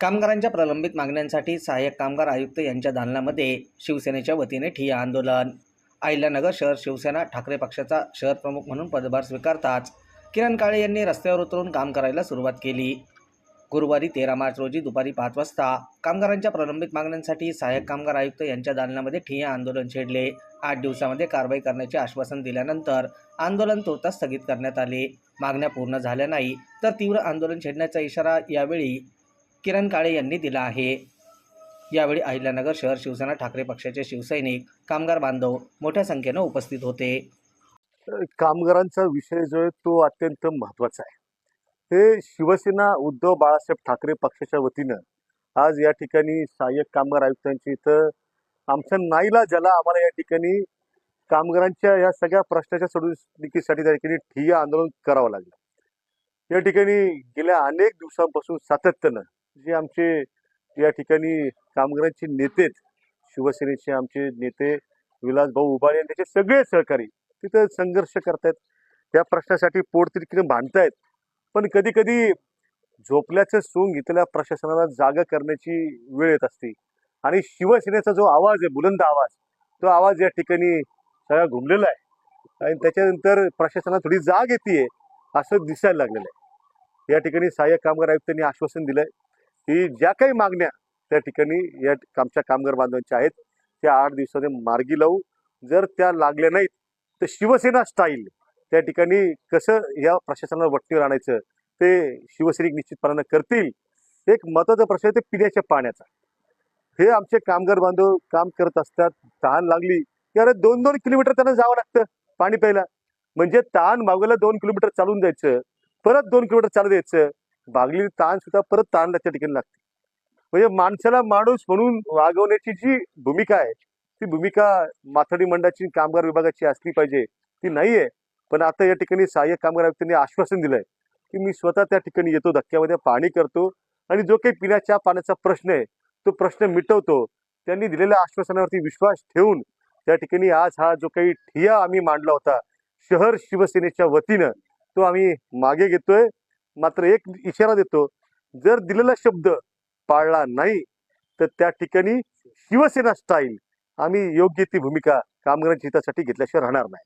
कामगारांच्या प्रलंबित मागण्यांसाठी सहाय्यक कामगार आयुक्त यांच्या दालनामध्ये शिवसेनेच्या वतीने ठिय्या आंदोलन. अहिल्यानगर शहर शिवसेना ठाकरे पक्षाचा शहर प्रमुख म्हणून पदभार स्वीकारताच किरण काळे यांनी रस्त्यावर उतरून काम करायला सुरुवात केली. गुरुवारी तेरा मार्च रोजी दुपारी पाच वाजता कामगारांच्या प्रलंबित मागण्यांसाठी सहाय्यक कामगार आयुक्त यांच्या दालनामध्ये ठिय्या आंदोलन छेडले. आठ दिवसामध्ये कारवाई करण्याचे आश्वासन दिल्यानंतर आंदोलन तुर्तास स्थगित करण्यात आले. मागण्या पूर्ण झाल्या नाही तर तीव्र आंदोलन छेडण्याचा इशारा यावेळी किरण काळे यांनी दिला आहे. यावेळी अहिल्यानगर शहर शिवसेना ठाकरे पक्षाचे शिवसैनिक कामगार बांधव मोठ्या संख्येनं उपस्थित होते. कामगारांचा विषय जो आहे तो अत्यंत महत्त्वाचा आहे. हे शिवसेना उद्धव बाळासाहेब ठाकरे पक्षाच्या वतीनं आज या ठिकाणी सहाय्यक कामगार आयुक्तांची इथं आमच्या नाईला ज्याला आम्हाला या ठिकाणी कामगारांच्या या सगळ्या प्रश्नाच्या सोडवणुकीसाठी त्या ठिकाणी ठिय्या आंदोलन करावं लागलं. या ठिकाणी गेल्या अनेक दिवसांपासून सातत्यानं जे आमचे या ठिकाणी कामगारांचे नेते शिवसेनेचे आमचे नेते विलास भाऊ उबाळे आणि त्याचे सगळे सहकारी तिथं संघर्ष करतायत. त्या प्रश्नासाठी पोटतिडकीने भांडतायत. पण कधी कधी झोपल्याचं सोंग इथल्या प्रशासनाला जागा करण्याची वेळ येत असते. आणि शिवसेनेचा जो आवाज आहे बुलंद आवाज तो आवाज या ठिकाणी सगळा घुमलेला आहे. आणि त्याच्यानंतर प्रशासनाला थोडी जाग येते असं दिसायला लागलेलं आहे. या ठिकाणी सहाय्यक कामगार आयुक्तांनी आश्वासन दिलंय. की ज्या काही मागण्या त्या ठिकाणी या आमच्या कामगार बांधवांच्या आहेत त्या आठ दिवसाने मार्गी लावू. जर त्या लागल्या नाहीत तर शिवसेना स्टाईल त्या ठिकाणी कसं या प्रशासनाला वट्टीवर आणायचं ते शिवसैनिक निश्चितपणानं करतील. एक महत्त्वाचा प्रश्न आहे ते पिण्याच्या पाण्याचा. हे आमचे कामगार बांधव काम करत असतात तहान लागली की अरे दोन दोन किलोमीटर त्यांना जावं लागतं पाणी प्यायला. म्हणजे तहान मागवलं दोन किलोमीटर चालून जायचं परत दोन किलोमीटर चालू द्यायचं. भागलेली ताण सुद्धा परत ताण त्या ठिकाणी लागते. म्हणजे माणसाला माणूस म्हणून वागवण्याची जी भूमिका आहे ती भूमिका माथाडी मंडळाची कामगार विभागाची असली पाहिजे ती नाही आहे पण आता या ठिकाणी सहाय्यक कामगार आयुक्तांनी आश्वासन दिलंय की मी स्वतः त्या ठिकाणी येतो धक्क्यामध्ये पाणी करतो आणि जो काही पिण्याच्या पाण्याचा प्रश्न आहे तो प्रश्न मिटवतो. त्यांनी दिलेल्या आश्वासनावरती विश्वास ठेवून त्या ठिकाणी आज हा जो काही ठिया आम्ही मांडला होता शहर शिवसेनेच्या वतीनं तो आम्ही मागे घेतोय. मात्र एक इशारा देतो जर दिलेला शब्द पाळला नाही तर त्या ठिकाणी शिवसेना स्टाईल आम्ही योग्य ती भूमिका कामगारांच्या हितासाठी घेतल्याशिवाय राहणार नाही.